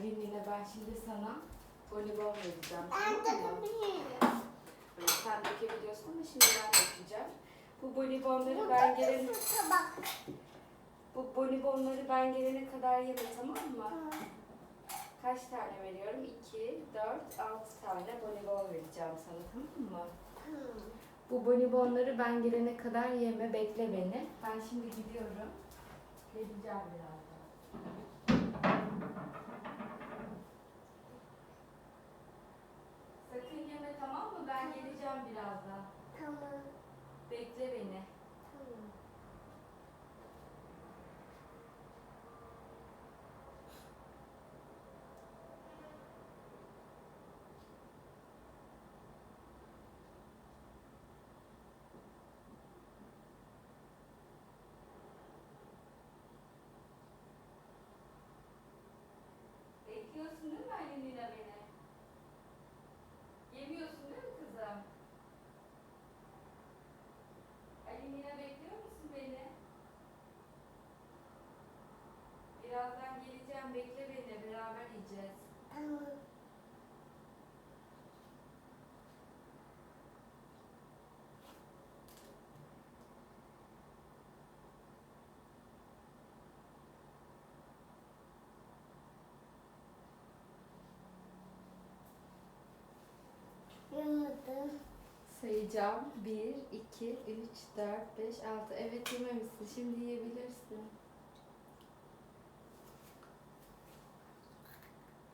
Alin'le ben şimdi sana voleybol vereceğim. Ben tamam takabilirim. Evet, sen dökebiliyorsun ama şimdi ben dökeceğim. Bu bonibonları Burada ben gelene, tabak. bu bonibonları ben gelene kadar yeme tamam mı? Hı. Kaç tane veriyorum? 2, 4, 6 tane bonibon vereceğim sana tamam mı? Hı. Bu bonibonları ben gelene kadar yeme, bekle beni. Ben şimdi gidiyorum. Geleceğim birazdan. Sakın yeme tamam mı? Ben geleceğim birazdan. Tamam. Bekle beni. Tamam. Bekliyorsun değil mi Alemina beni? Birazdan geleceğim. Bekle beni. Beraber yiyeceğiz. Yumurta. Sayacağım. 1, 2, 3, 4, 5, 6. Evet yememişsin. Şimdi yiyebilirsin.